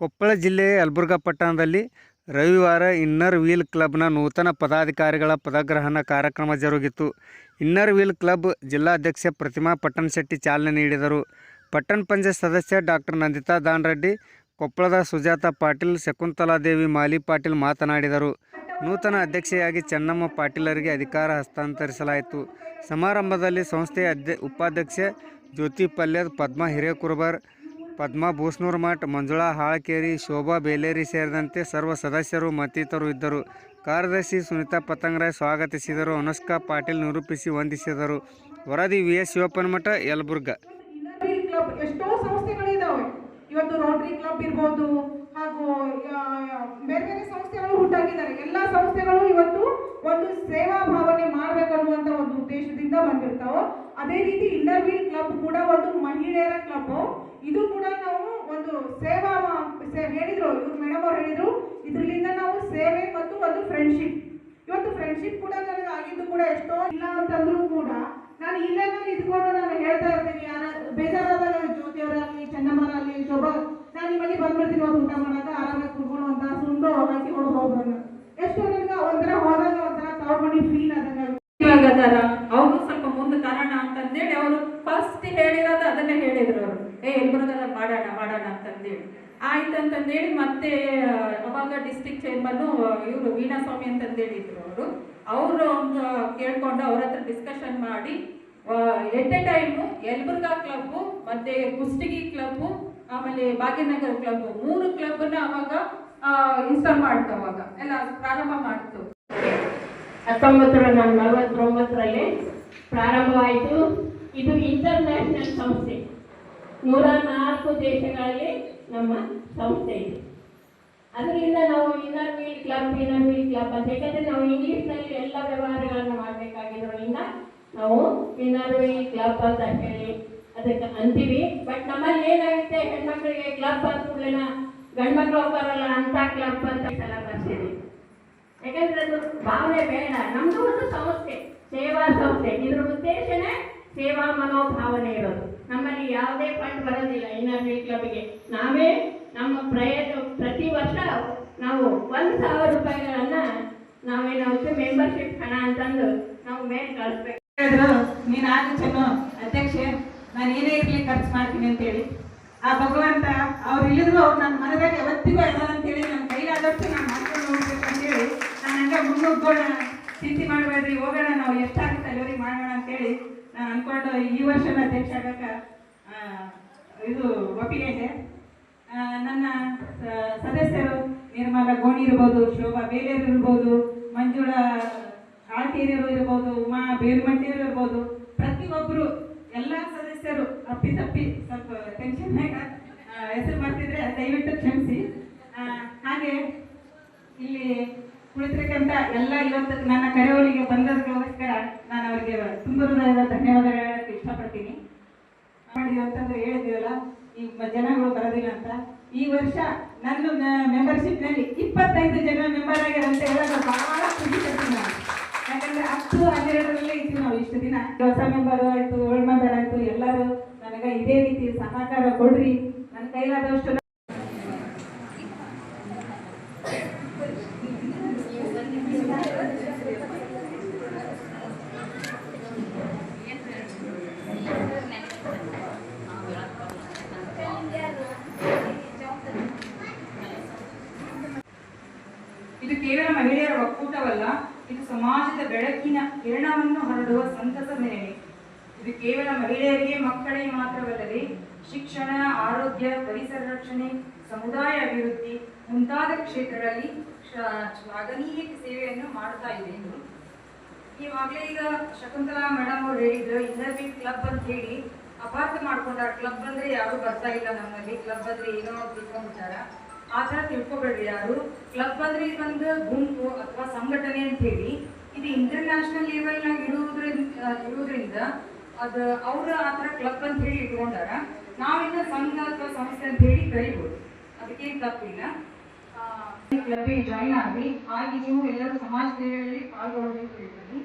ಕೊಪ್ಪಳ ಜಿಲ್ಲೆಯ ಯಲಬುರ್ಗಾ ಪಟ್ಟಣದಲ್ಲಿ ರವಿವಾರ ಇನ್ನರ್ ವೀಲ್ ಕ್ಲಬ್ನ ನೂತನ ಪದಾಧಿಕಾರಿಗಳ ಪದಗ್ರಹಣ ಕಾರ್ಯಕ್ರಮ ಜರುಗಿತು. ಇನ್ನರ್ ವೀಲ್ ಕ್ಲಬ್ ಜಿಲ್ಲಾಧ್ಯಕ್ಷೆ ಪ್ರತಿಮಾ ಪಟ್ಟಣಶೆಟ್ಟಿ ಚಾಲನೆ ನೀಡಿದರು. ಪಟ್ಟಣ ಪಂಚಾಯತ್ ಸದಸ್ಯ ಡಾಕ್ಟರ್ ನಂದಿತಾ ದಾನರೆಡ್ಡಿ, ಕೊಪ್ಪಳದ ಸುಜಾತ ಪಾಟೀಲ್ ಶಕುಂತಲಾದೇವಿ ಮಾಲಿ ಪಾಟೀಲ್ ಮಾತನಾಡಿದರು. ನೂತನ ಅಧ್ಯಕ್ಷೆಯಾಗಿ ಚೆನ್ನಮ್ಮ ಪಾಟೀಲರಿಗೆ ಅಧಿಕಾರ ಹಸ್ತಾಂತರಿಸಲಾಯಿತು. ಸಮಾರಂಭದಲ್ಲಿ ಸಂಸ್ಥೆಯ ಅಧ್ಯ ಉಪಾಧ್ಯಕ್ಷೆ ಜ್ಯೋತಿ ಪಲ್ಯದ್ ಪದ್ಮಾ ಹಿರೇಕುರ್ಬರ್ ಪದ್ಮಾ ಬೂಸ್ನೂರ್ ಮಠ್, ಮಂಜುಳಾ ಹಾಳಕೇರಿ, ಶೋಭಾ ಬೇಲೇರಿ ಸೇರಿದಂತೆ ಸರ್ವ ಸದಸ್ಯರು ಮತ್ತಿತರರು ಇದ್ದರು. ಕಾರ್ಯದರ್ಶಿ ಸುನಿತಾ ಪತಂಗರಾಯ್ ಸ್ವಾಗತಿಸಿದರು. ಅನುಷ್ಕಾ ಪಾಟೀಲ್ ನಿರೂಪಿಸಿ ವಂದಿಸಿದರು. ವರದಿ ವಿ. ಎಸ್. ಶಿವಪ್ಪನಮಠ ಯಲಬುರ್ಗ. ಎಷ್ಟೋ ಸಂಸ್ಥೆಗಳಿದಾವೆ. ಇವತ್ತು ರೋಟರಿ ಕ್ಲಬ್ ಇರ್ಬೋದು, ಹಾಗೂ ಬೇರೆ ಬೇರೆ ಸಂಸ್ಥೆಗಳು ಹುಟ್ಟಾಗಿದ್ದಾರೆ. ಎಲ್ಲ ಸಂಸ್ಥೆಗಳು ಇವತ್ತು ಒಂದು ಅದೇ ರೀತಿ ಇನ್ನರ್ ವೀಲ್ ಕ್ಲಬ್ ಕೂಡ ಒಂದು ಮಹಿಳೆಯರ ಕ್ಲಬ್ ಇದು ಕೂಡ ನಾವು ಒಂದು ಸೇವಾ ಹೇಳಿದ್ರು, ಇವ್ರು ಮೇಡಮ್ ಅವ್ರು ಹೇಳಿದ್ರು ಇದರಿಂದ ನಾವು ಸೇವೆ ಮತ್ತು ಒಂದು ಫ್ರೆಂಡ್ಶಿಪ್ ಇವತ್ತು ಫ್ರೆಂಡ್ಶಿಪ್ ಕೂಡ ನನಗೆ ಆಗಿದ್ದು ಕೂಡ ಎಷ್ಟೋ ಇಲ್ಲ ಅಂತಂದ್ರೂ ಕೂಡ ನಾನು ಇಲ್ಲೇ ಇದ್ಕೊಂಡು ನಾನು ಹೇಳ್ತಾ ಇರ್ತೀನಿ. ಯಾರ, ಬೇಜಾರಾದಾಗ ಜ್ಯೋತಿ ಅವರಾಗ್ಲಿ ಚೆನ್ನಮ್ಮರಾಗಲಿ ಶೋಭಾ, ನಾನು ನಿಮ್ಮಲ್ಲಿ ಬಂದ್ಬಿಡ್ತೀನಿ ಒಂದು ಊಟ ಮಾಡಾಗ ಆರಾಮಾಗಿ ಕುಡ್ಕೊಂಡು ಅಂತ ಸುಂದು ಹಾಕಿ ಹೊಡೆದು ಹೋಗೋಣ ಎಷ್ಟು ನನಗೆ ಒಂಥರ ಹೋದಾಗ ಒಂಥರ ತಗೊಂಡು ಫೀಲ್ ಆದಂಗ ಅದಾರ ಅವ್ರು ಸ್ವಲ್ಪ ಮುಂದೆ ಅಂತಂದೇಳಿ ಅವರು ಫಸ್ಟ್ ಹೇಳಿರೋದು ಅದನ್ನೇ ಹೇಳಿದ್ರು ಅವರು. ಏ ಎಲ್ಬರ್ಗದ ಮಾಡೋಣ ಮಾಡೋಣ ಅಂತಂದೇಳಿ. ಆಯ್ತು ಅಂತಂದೇಳಿ ಮತ್ತೆ ಅವಾಗ ಡಿಸ್ಟಿಕ್ ಚೇರ್ಮನ್ನು ಇವರು ವೀಣಾಸ್ವಾಮಿ ಅಂತಂದೇಳಿದ್ರು ಅವರು. ಅವರು ಕೇಳ್ಕೊಂಡು ಅವ್ರ ಹತ್ರ ಡಿಸ್ಕಷನ್ ಮಾಡಿ at a time Yelburga club ಮತ್ತೆ ಕುಷ್ಟಗಿ ಕ್ಲಬ್ಬು ಆಮೇಲೆ ಭಾಗ್ಯನಗರ ಕ್ಲಬ್ಬು ಮೂರು ಕ್ಲಬ್ನ ಅವಾಗ ಇನ್ಸ್ಟಾಲ್ ಮಾಡ್ತು ಅವಾಗ. ಎಲ್ಲ ಪ್ರಾರಂಭ ಮಾಡ್ತು. ಹತ್ತೊಂಬತ್ತರ ನೂರ ನಲವತ್ತೊಂಬತ್ತರಲ್ಲಿ ಪ್ರಾರಂಭವಾಯಿತು. ಇದು ಇಂಟರ್ನ್ಯಾಷನಲ್ ಸಂಸ್ಥೆ. ನೂರ ನಾಲ್ಕು ದೇಶಗಳಲ್ಲಿ ನಮ್ಮ ಸಂಸ್ಥೆ ಇದೆ. ಅದರಿಂದ ನಾವು inner wheel club inner wheel club ಅಂತ ಯಾಕಂದರೆ ನಾವು ಇಂಗ್ಲೀಷ್ನಲ್ಲಿ ಎಲ್ಲ ವ್ಯವಹಾರಗಳನ್ನು ಮಾಡಬೇಕಾಗಿರೋದ್ರಿಂದ ನಾವು ಇನ್ನರ್ ವೀಲ್ ಕ್ಲಬ್ ಅಂತ ಹೇಳಿ ಅದಕ್ಕೆ ಅಂತೀವಿ. ಬಟ್ ನಮ್ಮಲ್ಲಿ ಏನಾಗುತ್ತೆ ಹೆಣ್ಮಕ್ಳಿಗೆ ಕ್ಲಬ್ ಅಂದ ಕೂಡಲೇ ಗಂಡ್ಮಕ್ಳು ಹೋಗ್ತಾರಲ್ಲ ಅಂತ ಕ್ಲಬ್ ಅಂತ ಸಲ ಬರ್ತೀವಿ ಯಾಕಂದ್ರೆ ಅದು ಭಾವನೆ ಬೇಡ. ನಮ್ದು ಒಂದು ಸಂಸ್ಥೆ, ಸೇವಾ ಸಂಸ್ಥೆ. ಇದ್ರ ಉದ್ದೇಶನೇ ಸೇವಾ ಮನೋಭಾವನೆ ಇರೋದು. ನಮ್ಮಲ್ಲಿ ಯಾವುದೇ ಫಂಡ್ ಬರೋದಿಲ್ಲ ಇನ್ನರ್ವಿ ಕ್ಲಬ್ಗೆ ನಾವೇ ನಮ್ಮ ಪ್ರಯತ್ನ, ಪ್ರತಿ ವರ್ಷ ನಾವು ಒಂದು ಸಾವಿರ ರೂಪಾಯಿಗಳನ್ನು ನಾವೇನಾಗುತ್ತೆ ಮೆಂಬರ್ಶಿಪ್ ಹಣ ಅಂತಂದು ನಾವು ಮೇಲೆ ಕಳಿಸ್ಬೇಕು. ನೀನು ಆಗ ಅಧ್ಯಕ್ಷೆ, ನಾನು ಏನೇ ಇರಲಿ ಖರ್ಚು ಮಾಡ್ತೀನಿ ಅಂತೇಳಿ. ಆ ಭಗವಂತ ಅವ್ರು ಇಲ್ಲಿದ್ರು ಅವ್ರು ನನ್ನ ಮನದಾಗ ಯಾವತ್ತಿಗೂ ಇದಾರೆ ಅಂತೇಳಿ ನನ್ನ ಕೈಲಾದಷ್ಟು ನಾನು ಮಾಡ್ಕೊಂಡು ಹೋಗ್ಬೇಕು ಅಂತೇಳಿ. ನಾನು ಹಂಗೆ ಮುನ್ನುಗ್ಗೋಣ ಚಿಂತೆ ಮಾಡಬೇಡ್ರಿ, ಹೋಗೋಣ, ನಾವು ಎಷ್ಟಾಗುತ್ತೆ ಅಲ್ಲಿವರೆಗೆ ಮಾಡೋಣ ಅಂತೇಳಿ ನಾನು ಅನ್ಕೊಂಡು ಈ ವರ್ಷದ ಅಧ್ಯಕ್ಷ ಆಗಕ್ಕ ಇದು ಒಪ್ಪಿಗೆ ಇದೆ. ನನ್ನ ಸದಸ್ಯರು ನಿರ್ಮಲ ಗೋಣಿ ಇರ್ಬೋದು, ಶೋಭಾ ಬೇಲೇರು ಇರ್ಬೋದು, ಮಂಜುಳಾ ಆಳ್ತೀರಿಯರು ಇರ್ಬೋದು, ಉಮಾ ಬೇರುಮಟ್ಟಿಯರು ಇರ್ಬೋದು ಪ್ರತಿಯೊಬ್ಬರು ಎಲ್ಲ ಸದಸ್ಯರು ಅಪ್ಪಿ ತಪ್ಪಿ ಸ್ವಲ್ಪ ಟೆನ್ಷನ್ ಹೆಸರು ಮಾಡ್ತಿದ್ರೆ ದಯವಿಟ್ಟು ಕ್ಷಮಿಸಿ. ಹಾಗೆ ಕುಳಿತಿರ್ತಕ್ಕಂಥ ಎಲ್ಲ ಇವತ್ತು ನನ್ನ ಕರೆಯವರಿಗೆ ಬಂದದಕ್ಕೋಸ್ಕರ ನಾನು ಅವರಿಗೆ ತುಂಬ ಹೃದಯದ ಧನ್ಯವಾದಗಳು ಹೇಳಕ್ಕೆ ಇಷ್ಟಪಡ್ತೀನಿ. ಮಾಡಿದ್ವಿ ಅಂತಂದ್ರೆ ಹೇಳಿದ್ವಲ್ಲ ಈ ಜನಗಳು ಬರೋದಿಲ್ಲ ಅಂತ. ಈ ವರ್ಷ ನನ್ನ ಮೆಂಬರ್ಶಿಪ್ನಲ್ಲಿ ಇಪ್ಪತ್ತೈದು ಜನ ಮೆಂಬರ್ ಆಗ್ಯಾರ ಅಂತ ಹೇಳೋದು ಬಹಳ ಖುಷಿ ಪಡ್ತೀನಿ ನಾನು. ಯಾಕಂದ್ರೆ ಹತ್ತು ಹನ್ನೆರಡರಲ್ಲೇ ಇದ್ದೀವಿ ನಾವು ಇಷ್ಟು ದಿನ. ಹೊಸ ಮೆಂಬರ್ ಆಯ್ತು ಓಲ್ಡ್ ಮೆಂಬರ್ ಆಯ್ತು, ಎಲ್ಲರೂ ನನಗೆ ಇದೇ ರೀತಿ ಸಹಕಾರ ಕೊಡ್ರಿ. ನನ್ನ ಕೈಲಾದಷ್ಟು ಇದು ಕೇವಲ ಮಹಿಳೆಯರ ಒಕ್ಕೂಟವಲ್ಲ, ಇದು ಸಮಾಜದ ಬೆಳಕಿನ ಕಿರಣವನ್ನು ಹರಡುವ ಸಂತಸ ಮೆರವಣಿಗೆ ಇದು ಕೇವಲ ಮಹಿಳೆಯರಿಗೆ ಮಕ್ಕಳಿಗೆ ಮಾತ್ರವಲ್ಲದೆ, ಶಿಕ್ಷಣ, ಆರೋಗ್ಯ, ಪರಿಸರ ರಕ್ಷಣೆ, ಸಮುದಾಯ ಅಭಿವೃದ್ಧಿ ಮುಂತಾದ ಕ್ಷೇತ್ರಗಳಲ್ಲಿ ಶ್ಲಾ- ಶ್ಲಾಘನೀಯ ಸೇವೆಯನ್ನು ಮಾಡ್ತಾ ಇದೆ ಎಂದು. ಈವಾಗಲೇ ಈಗ ಶಕುಂತಲಾ ಮೇಡಮ್ ಅವ್ರು ಹೇಳಿದ್ರು ಇನ್ನರ್ವಿ ಕ್ಲಬ್ ಅಂತ ಹೇಳಿ ಅಪಾರ್ಥ ಮಾಡ್ಕೊಂಡಾರ. ಕ್ಲಬ್ ಅಂದ್ರೆ ಯಾರು ಬರ್ತಾ ಇಲ್ಲ ನಮ್ಮಲ್ಲಿ. ಕ್ಲಬ್ ಅಂದ್ರೆ ಏನೋ ಅಂತ ತಿಳ್ಕೊಂಡ್ಬಿಟ್ಟಾರ ಆ ಥರ ತಿಳ್ಕೊಬೇಡ್ರಿ ಯಾರು. ಕ್ಲಬ್ ಅಂದ್ರೆ ಇದೊಂದು ಗುಂಪು ಅಥವಾ ಸಂಘಟನೆ ಅಂತ ಹೇಳಿ, ಇದು ಇಂಟರ್ನ್ಯಾಷನಲ್ ಲೆವೆಲ್ನಾಗ ಇರುವುದ್ರಿಂದ ಇರುವುದರಿಂದ ಅದ ಅವರು ಆತರ ಕ್ಲಬ್ ಅಂತ ಹೇಳಿ ಇಟ್ಕೊಂಡಾರ ನಾವಿನ್ನ ಸಂಘ ಅಥವಾ ಸಂಸ್ಥೆ ಅಂತ ಹೇಳಿ ಕರಿಬೋದು. ಅದಕ್ಕೇನು ತಪ್ಪಿಲ್ಲ. ಕ್ಲಬ್ ಜಾಯಿನ್ ಆಗಿ ಆಗಿ ನೀವು ಎಲ್ಲರೂ ಸಮಾಜದಲ್ಲಿ ಪಾಲ್ಗೊಳ್ಳಬೇಕು ಹೇಳ್ತೀನಿ